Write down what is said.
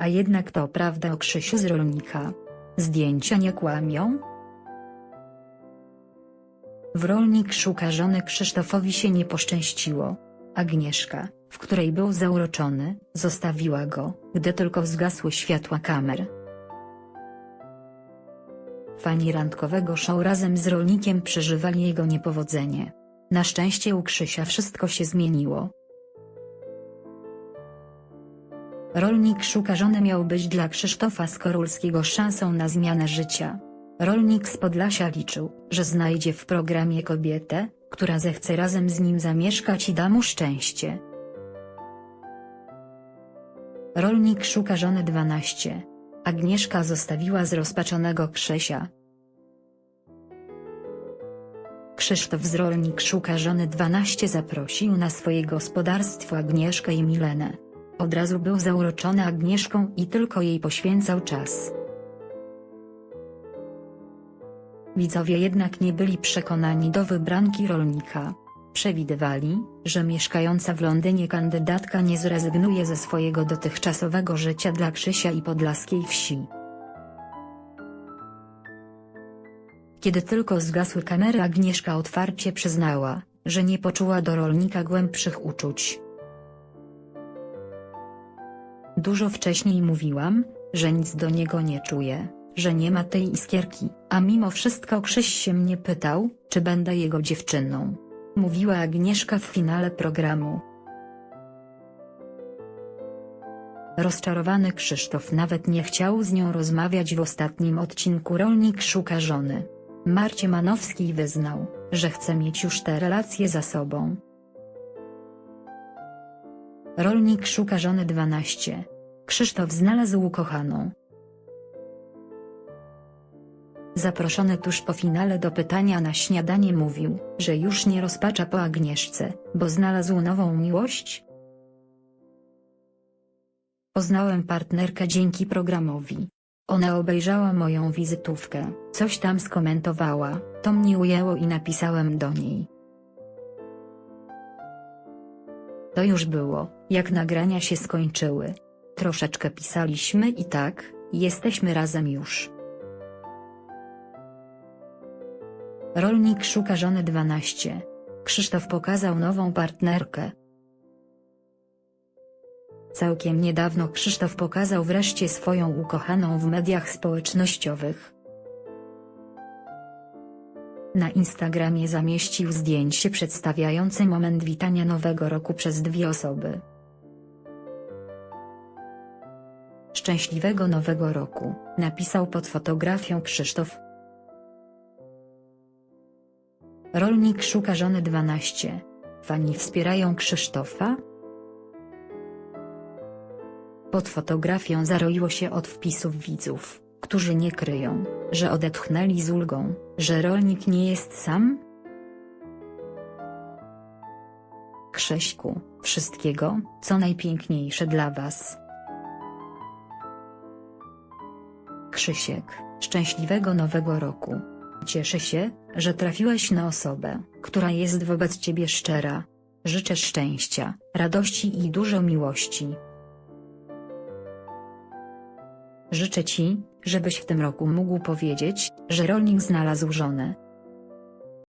A jednak to prawda o Krzysiu z rolnika. Zdjęcia nie kłamią? W rolnik szuka żony Krzysztofowi się nie poszczęściło. Agnieszka, w której był zauroczony, zostawiła go, gdy tylko zgasły światła kamer. Fani randkowego show razem z rolnikiem przeżywali jego niepowodzenie. Na szczęście u Krzysia wszystko się zmieniło. Rolnik szuka żony miał być dla Krzysztofa Skorulskiego szansą na zmianę życia. Rolnik z Podlasia liczył, że znajdzie w programie kobietę, która zechce razem z nim zamieszkać i da mu szczęście. Rolnik szuka żony 12. Agnieszka zostawiła zrozpaczonego Krzysia. Krzysztof z Rolnik szuka żony 12 zaprosił na swoje gospodarstwo Agnieszkę i Milenę. Od razu był zauroczony Agnieszką i tylko jej poświęcał czas. Widzowie jednak nie byli przekonani do wybranki rolnika. Przewidywali, że mieszkająca w Londynie kandydatka nie zrezygnuje ze swojego dotychczasowego życia dla Krzysia i podlaskiej wsi. Kiedy tylko zgasły kamery Agnieszka otwarcie przyznała, że nie poczuła do rolnika głębszych uczuć. Dużo wcześniej mówiłam, że nic do niego nie czuję, że nie ma tej iskierki, a mimo wszystko Krzyś się mnie pytał, czy będę jego dziewczyną. Mówiła Agnieszka w finale programu. Rozczarowany Krzysztof nawet nie chciał z nią rozmawiać w ostatnim odcinku Rolnik szuka żony. Marcie Manowskiej wyznał, że chce mieć już te relacje za sobą. Rolnik szuka żony 12. Krzysztof znalazł ukochaną. Zaproszony tuż po finale do pytania na śniadanie mówił, że już nie rozpacza po Agnieszce, bo znalazł nową miłość. Poznałem partnerkę dzięki programowi. Ona obejrzała moją wizytówkę, coś tam skomentowała, to mnie ujęło i napisałem do niej. To już było, jak nagrania się skończyły. Troszeczkę pisaliśmy i tak, jesteśmy razem już. Rolnik szuka żony 12. Krzysztof pokazał nową partnerkę. Całkiem niedawno Krzysztof pokazał wreszcie swoją ukochaną w mediach społecznościowych. Na Instagramie zamieścił zdjęcie przedstawiające moment witania nowego roku przez dwie osoby. Szczęśliwego nowego roku, napisał pod fotografią Krzysztof. Rolnik szuka żony 12. Fani wspierają Krzysztofa? Pod fotografią zaroiło się od wpisów widzów, którzy nie kryją, że odetchnęli z ulgą, że rolnik nie jest sam? Krześku, wszystkiego, co najpiękniejsze dla Was. Krzysiek, szczęśliwego nowego roku. Cieszę się, że trafiłeś na osobę, która jest wobec ciebie szczera. Życzę szczęścia, radości i dużo miłości. Życzę ci, żebyś w tym roku mógł powiedzieć, że rolnik znalazł żonę,